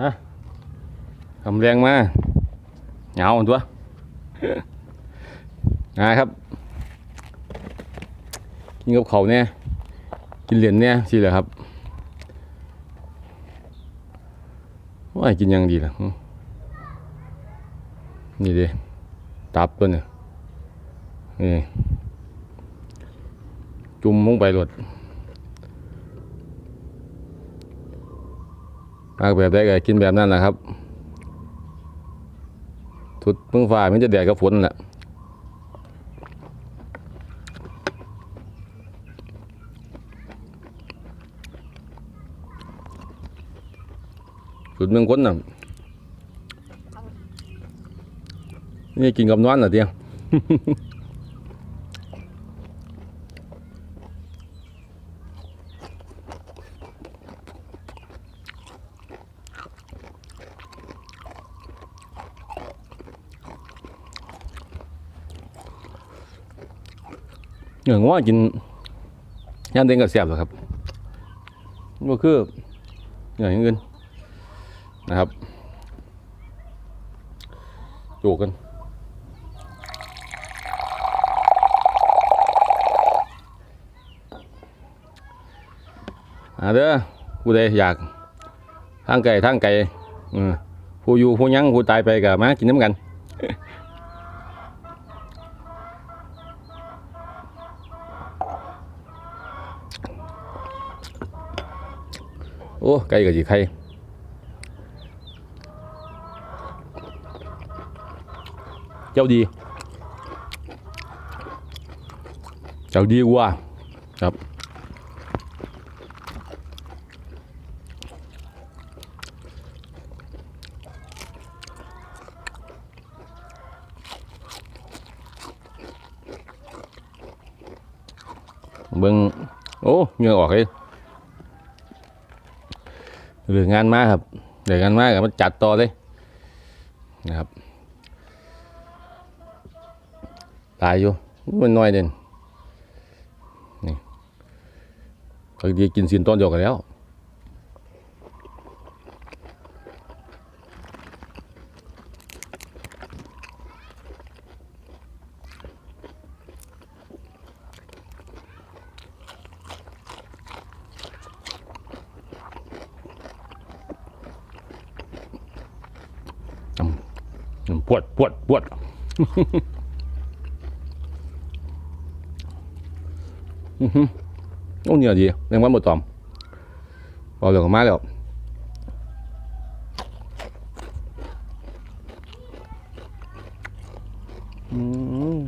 ฮะทำแรงมาเหงาตัวนะครับกินกับเขาเนี่ยกินเหรียญเนี่ยสิเหรอครับว่ากินยังดีล่ะนี่ดิตับตัวเนี่ยนี่จุ่มลงไปรด มากแบบได้ก็กินแบบนั้นแหละครับทุดเพิ่งฝ่ามันจะแดดกับฝนนั่นแหละสุดเมืองคนน่ะนี่กินกับนอนเหรอเตียง อย่างว่ากินย่างเด้งกับเสียบเหรอครับก็คืออย่างอื่นนะครับจูกันอ่าเด้อผู้ใดอยากทางไก่ทางไก่ผู้อยู่ผู้ยังผู้ตายไปกับมากินน้ำกัน โอ้ไก่กับจีไข่เจ้าดีเจ้า ดีกว่าครับเบิ่งโอ้เหงื่อออกเลยเหลืองานมาครับเหลืองานมากับมันจัดต่อเลยนะครับตายอยู่มันน้อยเด่นนี่บาดีกินสินต้นเดียวกันแล้ว ปวดปวดปวดอือหือโอ้เนี่ยดีแมงวันหมดตอมเอาเรื่องมาแล้วอืม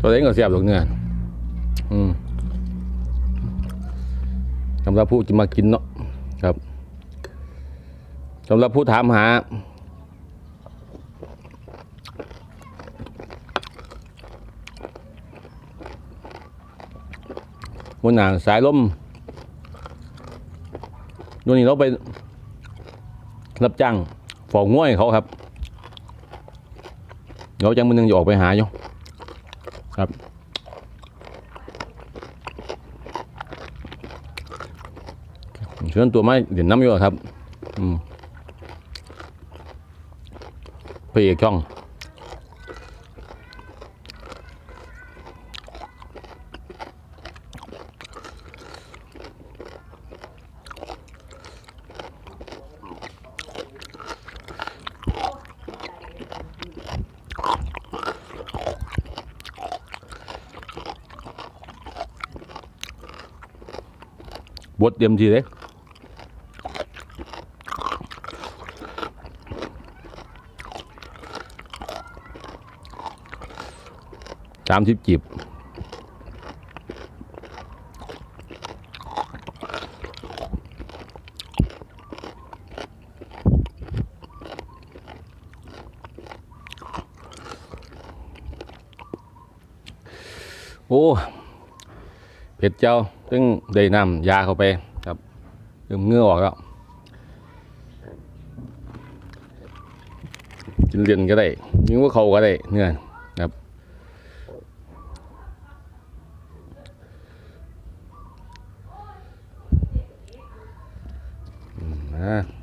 ตัวเล็กก็เสียบตรงเนื้ออืมสำหรับผู้จะมากินเนาะครับ สำหรับผู้ถามหา วันหนาสายลมวันนี้เราไปรับจ้างฝอกง่วยเขาครับเดี๋ยวจังมันยังจะออกไปหาอยู่ครับเชิญตัวไม้เด่นน้ำอยู่ครับ อืม พระเอกช่องบดเต็มทีเลยามสิบจีบโอ้เผ็ดเจ้าซึ่งได้นำยาเข้าไปครับเริ่มเงื่อออกแล้วกินเรียนก็ได้ยิงว่าเขาก็ได้เนื้อค Yeah.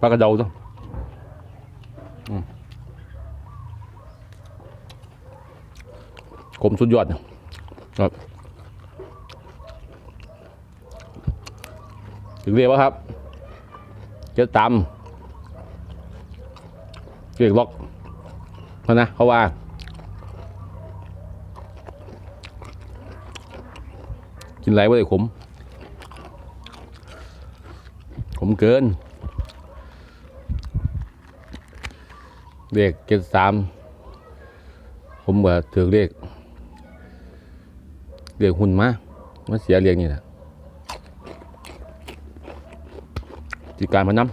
ปลากระเดาตัวอืมขมสุดยอดครับถึงเรียกว่าครับจะตามเรียกล็อกเพราะนะเขาว่ากินไรว่าได้ขม ขมเกิน เลขเจ็ดสามผมว่าถือเลขเลขหุ่นมามาเสียเรียงนี่แหละจิการพนัน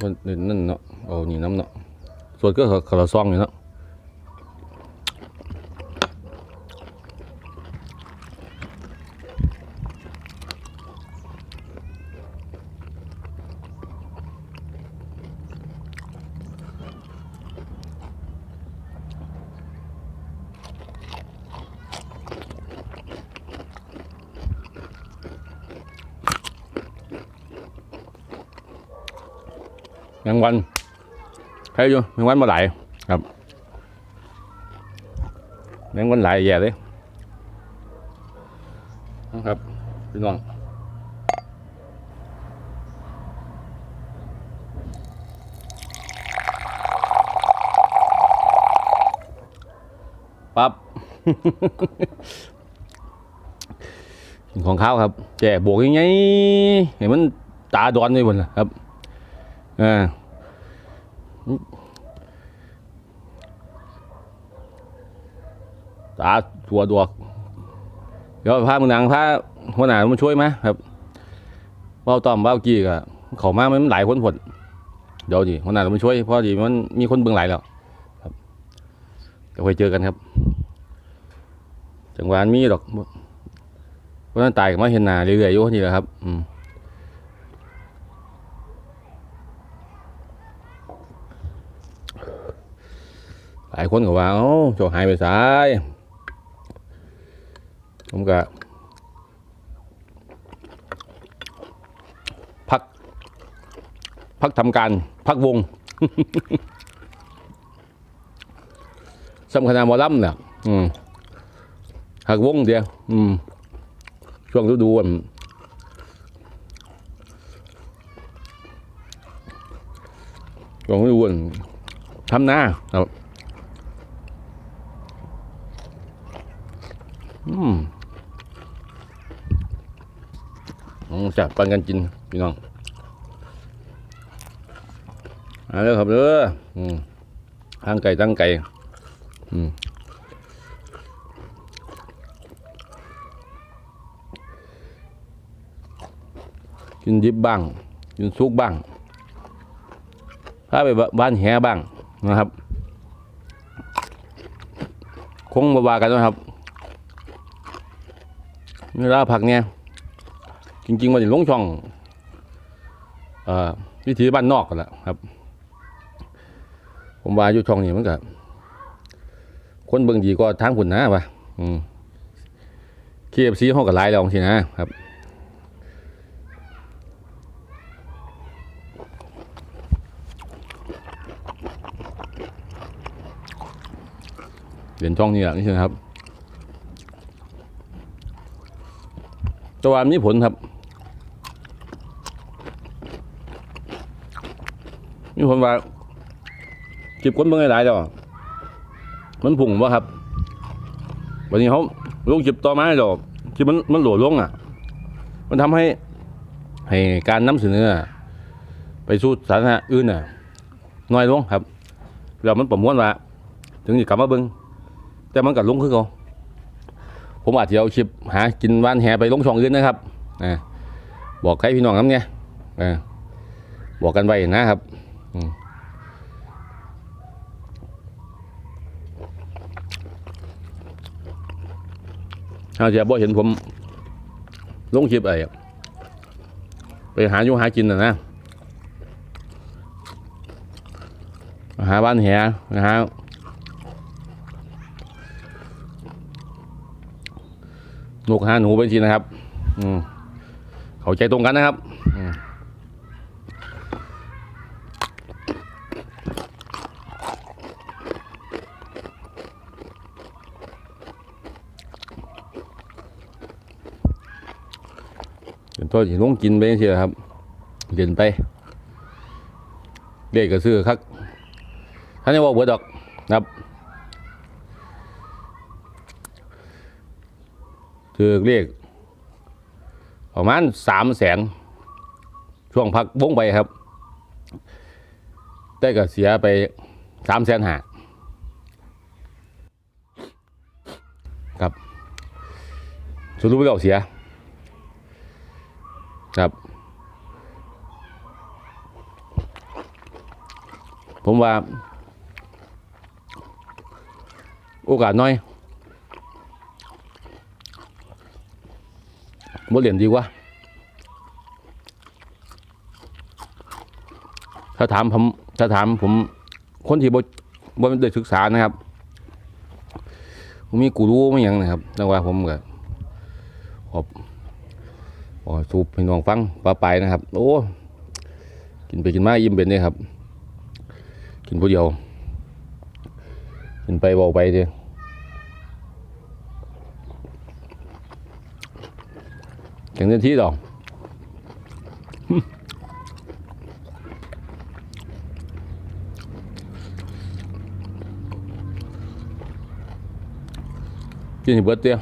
คนอื่นนั่นเนาะเอานี่น้ำเนาะส่วนก็ขาเราซองอยู่เนาะ แมงวันใครอยู่แมงวันมาหลครับแมงวันหลายแย่เลยนะครับพี่น้องปั๊บของข้าวครับแจ่บวกยังไงเห็นมันตาดอนเลยบนะครับ อ่าตาตัวดวกเดี๋ยวพามึงนางพาหัวหน้ามาช่วยไหมครับเบ้าต้อมเบ้ากี้ก็เขามามันหลายคนผลเดี๋ยวดิหัวหน้ามาช่วยเพราะดีมันมีคนเบิ่งหลายแล้วครับเดี๋ยวไปเจอกันครับจังหวะมีดอกเพราะนั้นตายก็มาเห็นหน้าเรื่อยๆอยู่นี่แหละครับ อืม ลายคนก็ว่าเอ้าเจหายไปสาย ผมก็พัก พักทำการ พักวงสำคัญมอลำเนี่ยหักวงเดียวช่วงฤดูอันช่วงฤดูอันทำหน้าครับ อืมอืม จะปันกันกินพี่น้องเอาเลยครับเด้ออืมทางไก่ตั้งไก่กินดิบบ้างกินซุกบ้างพาไปบ้านแหบ้างนะครับ คงมาวากันนะครับเวลาผักเนี่ย จริงๆมันจะลงช่องอวิถีบ้านนอกกันแหละครับ ผมว่าอยู่ช่องนี้มันก็คนเบิ่งดีก็ทางผุนนะวะอืมเคฟซีห้องกับไลน์เราสินะครับเรียนช่องนี้แหละนี่ใช่ไหมครับ ตัวามีผลครับ มีผลว่าจิบคนเบิ่งหลายๆแล้วมันพุ่งวะครับ วันนี้เขาลงจิบต่อมาแล้วจิบมันมันโหลดลงอะ มันทำให้ให้การนำเสนอไปสู่สาธารณะอื่นน่ะน้อยลงครับแล้วมันประมวลว่า ถึงจะกลับมาเบิ่งแต่มันก็ลงคือเขาผมอาจจะเอาคลิปหากินว่านแหไปลงช่องอื่นนะครับอบอกใครพี่น้องน้ำเนี่ยบอกกันไว้นะครับ ถ้าเสียบ่เห็นผมลงคลิปไอ้ไปหาอยู่หากินนะนะหาบ้านแหนะฮะนกหาหนูเป็นทีนะครับเขาใจตรงกันนะครับ เป็นตัวที่ลงกินไปเชียครับ เดินไปเด็กก็ซื้อครับท่านนี้ว่าเบิดดอกนะครับถือเรียกประมาณสามแสนช่วงพักวงไปครับได้ก็เสียไปสามแสนหาครับสรุปแล้วเสีย ครับ ผมว่า โอกาสน้อยบ่เรียนดีกว่า ถ้าถามผมถ้าถามผมคนที่บ่บ่ได้ศึกษานะครับ ผมมีกูรู้ไม่ยังนะครับแต่ว่าผมก็ขอบ ขอสูบพี่น้องฟังปลาไปนะครับ โอ้กินไปกินมายิ้มเป็นเลยครับ กินผู้เดียว กินไปบอกไปเดียแข่งเต็มที่ดอกกินเบิดเดียว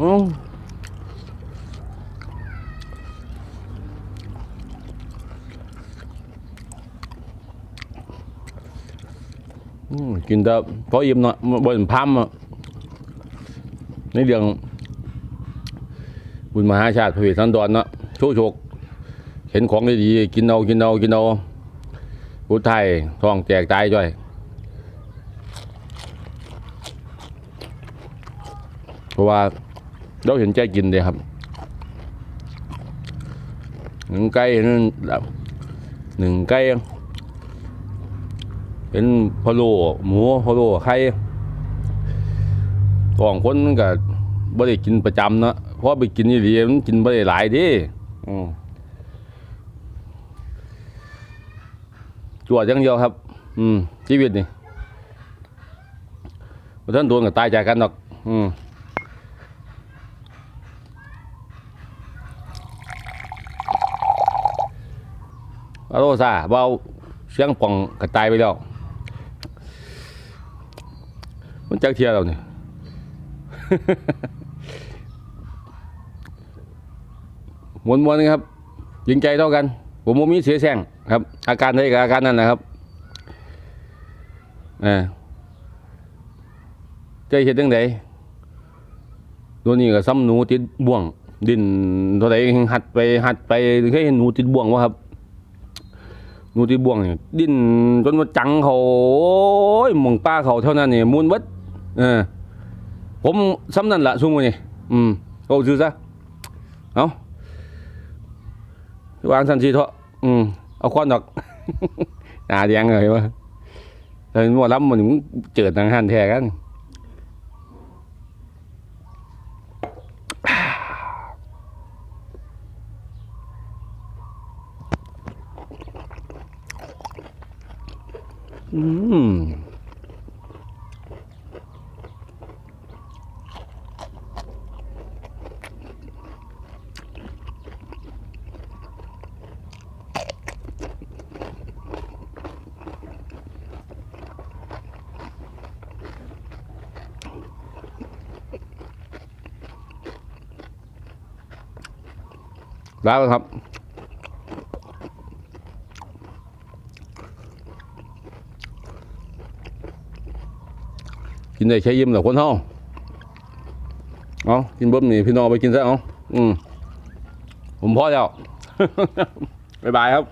อ๋ออืม กินแต่พออิ่มเนาะบ่เป็นพัมอะในเรื่องบุญมหาชาติพระเวทสันดรเนาะโชคโชคเห็นของดีๆกินเอากินเอากินเอาผู้ไทยท้องแตกตายจ้อยเพราะว่าเราเห็นใจกินเลยครับหนึ่งไก่หนึ่งไก่ เป็นพะโล้หมูพะโล้ไข่ของคนมันก็บ่ได้กินประจำเนาะเพราะไปกินนี่ดีมันกินบ่ได้หลายเดิจวดอย่างเดียวครับ อืมชีวิตนี่บ่ท่านโดนก็ตายจากกันดอก อืมอาโรซาเบาเสียงป่องกระจายไปแล้ว มัน จักเทียเราเนี่ยมวนมวนๆครับ ยิงใจเท่ากัน ผมมีเสียแซงครับ อาการใดกับอาการนั้นนะครับเออใจเห็ดจังไดตัวนี้ก็ซ้ำหนูติดบ่วง ดินเท่าใดหัดไปหัดไปเคยเห็นหนูติดบ่วงวะครับหนูที่บ่วงเนี่ยดิ้นจนว่าจังเขาโอ้ยหมองป้าเขาเท่านั้นเนี่ยมูลเบิด ออผมซ้ำนั่นละซุ่มอนี่อืมเอาซื้อซะเอาวางสันทีเถอะอืมเอาควันดอกหนาแดงเลยวะแต่หมอลำมันมึงเจิดทางหันแท้กันอืม แล้วครับ กินได้ใช่ยิ้มแหละคนเฮาเอากินบะหมี่พี่น้องไปกินซะเอาอืมผมพอแล้ว บ๊ายบายครับ